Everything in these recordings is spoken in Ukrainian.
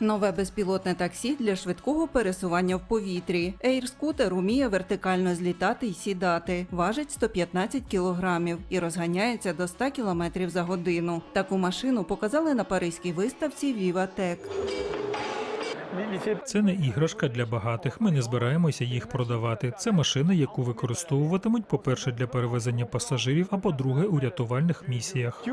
Нове безпілотне таксі для швидкого пересування в повітрі. Ейр-скутер уміє вертикально злітати й сідати, важить 115 кілограмів і розганяється до 100 кілометрів за годину. Таку машину показали на паризькій виставці VivaTech. Це не іграшка для багатих. Ми не збираємося їх продавати. Це машина, яку використовуватимуть, по-перше, для перевезення пасажирів, а по-друге, у рятувальних місіях.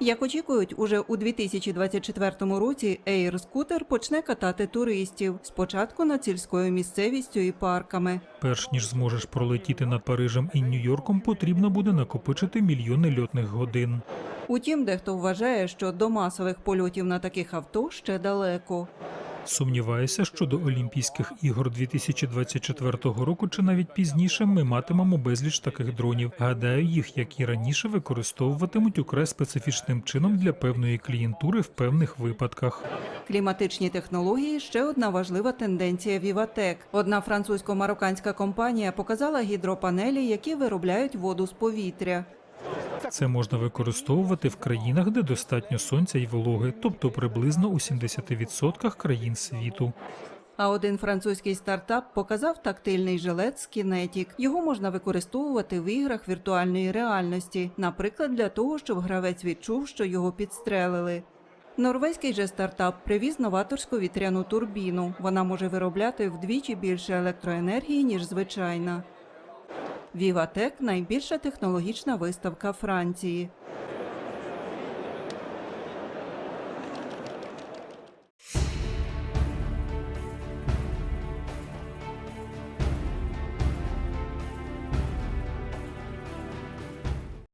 Як очікують, уже у 2024 році Air Scooter почне катати туристів спочатку над сільською місцевістю і парками. Перш ніж зможеш пролетіти над Парижем і Нью-Йорком, потрібно буде накопичити мільйони льотних годин. Утім, дехто вважає, що до масових польотів на таких авто ще далеко. Сумніваюся, що до Олімпійських ігор 2024 року чи навіть пізніше ми матимемо безліч таких дронів. Гадаю, їх як і раніше використовуватимуть украй специфічним чином для певної клієнтури в певних випадках. Кліматичні технології ще одна важлива тенденція VivaTech. Одна французько-марокканська компанія показала гідропанелі, які виробляють воду з повітря. Це можна використовувати в країнах, де достатньо сонця і вологи, тобто приблизно у 70% країн світу. А один французький стартап показав тактильний жилет з. Його можна використовувати в іграх віртуальної реальності, наприклад, для того, щоб гравець відчув, що його підстрелили. Норвезький же стартап привіз новаторську вітряну турбіну. Вона може виробляти вдвічі більше електроенергії, ніж звичайна. VivaTech – найбільша технологічна виставка Франції.